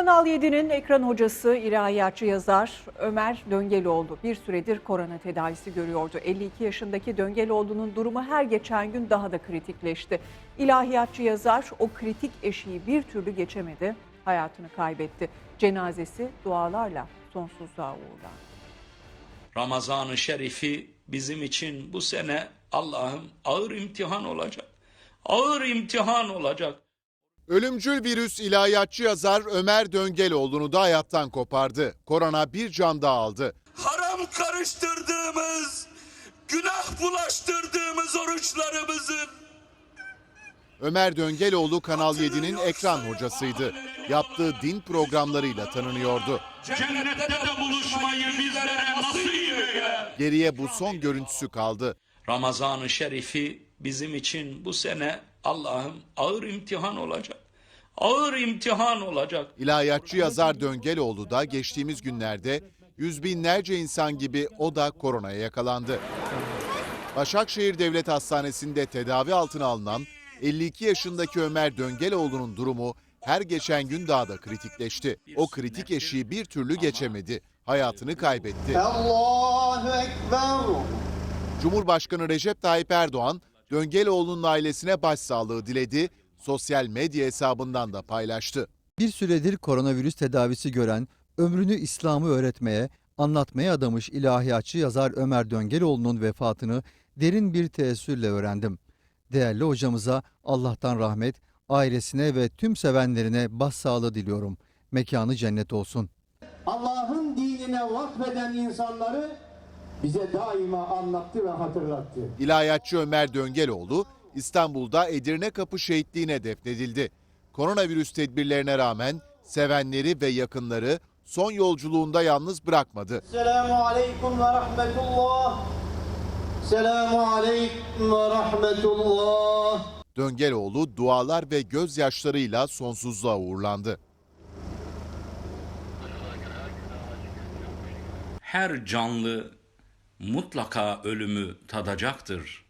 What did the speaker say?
Kanal 7'nin ekran hocası, ilahiyatçı yazar Ömer Döngeloğlu bir süredir korona tedavisi görüyordu. 52 yaşındaki Döngeloğlu'nun durumu her geçen gün daha da kritikleşti. İlahiyatçı yazar o kritik eşiği bir türlü geçemedi, hayatını kaybetti. Cenazesi dualarla sonsuzluğa uğurlandı. Ramazan-ı Şerifi bizim için bu sene Allah'ım ağır imtihan olacak. Ağır imtihan olacak. Ölümcül virüs ilahiyatçı yazar Ömer Döngeloğlu'nu da hayattan kopardı. Korona bir can daha aldı. Haram karıştırdığımız, günah bulaştırdığımız oruçlarımızın Ömer Döngeloğlu Kanal 7'nin ekran hocasıydı. Yaptığı din programlarıyla tanınıyordu. cennette de buluşmayı bizlere nasip eyle. Geriye bu son görüntüsü kaldı. Ramazan-ı Şerifi bizim için bu sene Allah'ım ağır imtihan olacak. Ağır imtihan olacak. İlahiyatçı yazar Döngeloğlu da geçtiğimiz günlerde yüz binlerce insan gibi o da koronaya yakalandı. Başakşehir Devlet Hastanesi'nde tedavi altına alınan 52 yaşındaki Ömer Döngeloğlu'nun durumu her geçen gün daha da kritikleşti. O kritik eşiği bir türlü geçemedi. Hayatını kaybetti. Allahu Ekber. Cumhurbaşkanı Recep Tayyip Erdoğan, Döngeloğlu'nun ailesine başsağlığı diledi, sosyal medya hesabından da paylaştı. Bir süredir koronavirüs tedavisi gören, ömrünü İslam'ı öğretmeye, anlatmaya adamış ilahiyatçı yazar Ömer Döngeloğlu'nun vefatını derin bir teessürle öğrendim. Değerli hocamıza Allah'tan rahmet, ailesine ve tüm sevenlerine başsağlığı diliyorum. Mekanı cennet olsun. Allah'ın dinine vakfeden insanları bize daima anlattı ve hatırlattı. İlahiyatçı Ömer Döngeloğlu, İstanbul'da Edirne Kapı şehitliğine defnedildi. Koronavirüs tedbirlerine rağmen sevenleri ve yakınları son yolculuğunda yalnız bırakmadı. Selamu aleyküm ve rahmetullah. Selamu aleyküm ve rahmetullah. Döngeloğlu dualar ve gözyaşlarıyla sonsuzluğa uğurlandı. Her canlı mutlaka ölümü tadacaktır.